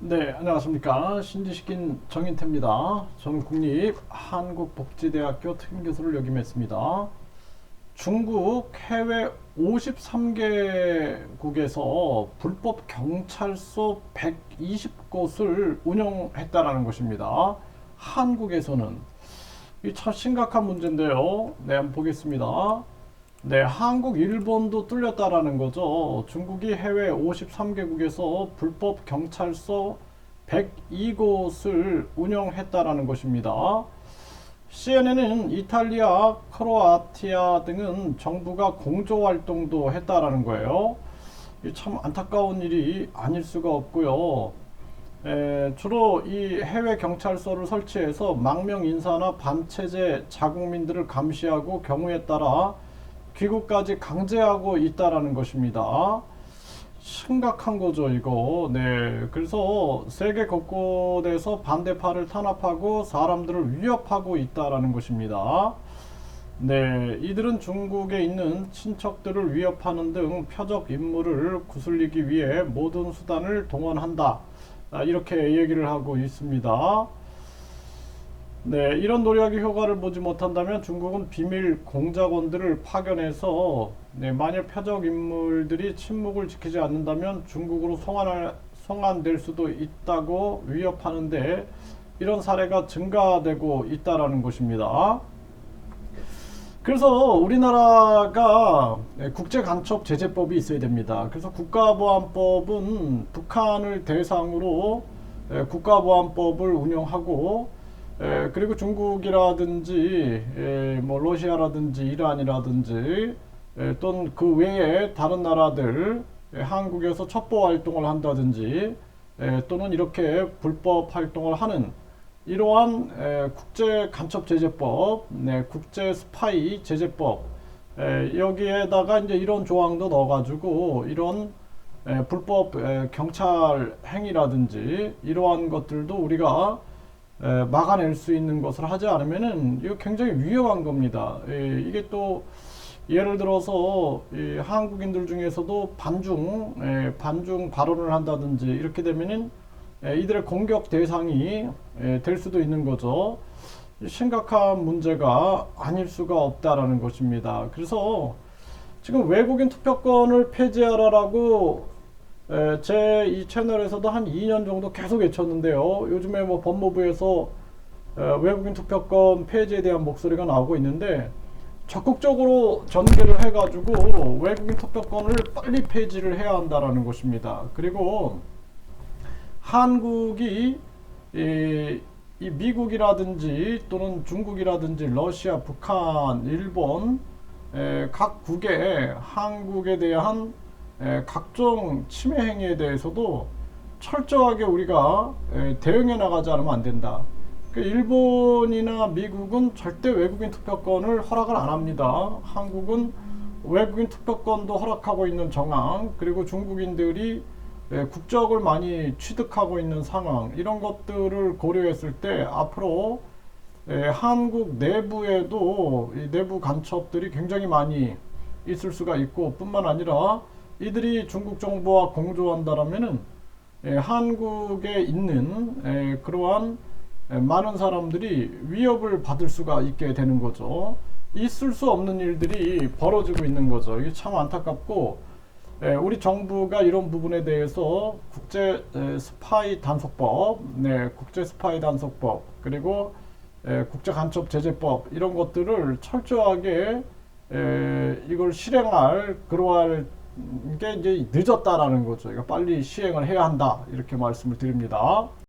네, 안녕하십니까. 신지식인 정인태입니다. 저는 국립 한국복지대학교 특임교수를 역임했습니다. 중국 해외 53개국에서 불법 경찰서 120곳을 운영했다라는 것입니다. 한국에서는 이 참 심각한 문제인데요. 네, 한번 보겠습니다. 네, 한국, 일본도 뚫렸다라는 거죠. 중국이 해외 53개국에서 불법 경찰서 102곳을 운영했다라는 것입니다. CNN은 이탈리아, 크로아티아 등은 정부가 공조 활동도 했다라는 거예요. 이참 안타까운 일이 아닐 수가 없고요. 에, 주로 이 해외 경찰서를 설치해서 망명 인사나 반체제 자국민들을 감시하고 경우에 따라 귀국까지 강제하고 있다라는 것입니다. 심각한 거죠, 이거. 네. 그래서 세계 곳곳에서 반대파를 탄압하고 사람들을 위협하고 있다라는 것입니다. 네. 이들은 중국에 있는 친척들을 위협하는 등 표적 임무를 구슬리기 위해 모든 수단을 동원한다. 아, 이렇게 얘기를 하고 있습니다. 네, 이런 노력이 효과를 보지 못한다면 중국은 비밀 공작원들을 파견해서 네, 만일 표적 인물들이 침묵을 지키지 않는다면 중국으로 송환할, 송환될 수도 있다고 위협하는데 이런 사례가 증가되고 있다라는 것입니다. 그래서 우리나라가 네, 국제 간첩 제재법이 있어야 됩니다. 그래서 국가보안법은 북한을 대상으로 네, 국가보안법을 운영하고 에, 그리고 중국이라든지 에, 뭐 러시아라든지 이란이라든지 에, 또는 그 외에 다른 나라들 에, 한국에서 첩보 활동을 한다든지 에, 또는 이렇게 불법 활동을 하는 이러한 에, 국제 간첩 제재법, 네, 국제 스파이 제재법 에, 여기에다가 이제 이런 조항도 넣어가지고 이런 에, 불법 에, 경찰 행위라든지 이러한 것들도 우리가 에, 막아낼 수 있는 것을 하지 않으면은 이거 굉장히 위험한 겁니다. 에, 이게 또 예를 들어서 이 한국인들 중에서도 반중 에, 반중 발언을 한다든지 이렇게 되면은 에, 이들의 공격 대상이 에, 될 수도 있는 거죠. 심각한 문제가 아닐 수가 없다라는 것입니다. 그래서 지금 외국인 투표권을 폐지하라라고 제 이 채널에서도 한 2년 정도 계속 외쳤는데요. 요즘에 뭐 법무부에서 에, 외국인 투표권 폐지에 대한 목소리가 나오고 있는데 적극적으로 전개를 해가지고 외국인 투표권을 빨리 폐지를 해야 한다라는 것입니다. 그리고 한국이 이, 이 미국이라든지 또는 중국이라든지 러시아, 북한, 일본 에, 각 국에 한국에 대한 에, 각종 침해 행위에 대해서도 철저하게 우리가 에, 대응해 나가지 않으면 안 된다. 그 일본이나 미국은 절대 외국인 투표권을 허락을 안 합니다. 한국은 외국인 투표권도 허락하고 있는 정황, 그리고 중국인들이 예, 국적을 많이 취득하고 있는 상황 이런 것들을 고려했을 때 앞으로 예, 한국 내부에도 이 내부 간첩들이 굉장히 많이 있을 수가 있고 뿐만 아니라 이들이 중국 정부와 공조한다라면은 예, 한국에 있는 예, 그러한 예, 많은 사람들이 위협을 받을 수가 있게 되는 거죠. 있을 수 없는 일들이 벌어지고 있는 거죠. 이게 참 안타깝고 예, 우리 정부가 이런 부분에 대해서 국제 에, 스파이 단속법, 네, 국제 스파이 단속법, 그리고 에, 국제 간첩 제재법 이런 것들을 철저하게 에, 이걸 실행할 그러할 게 이제 늦었다라는 거죠. 이거 빨리 시행을 해야 한다 이렇게 말씀을 드립니다.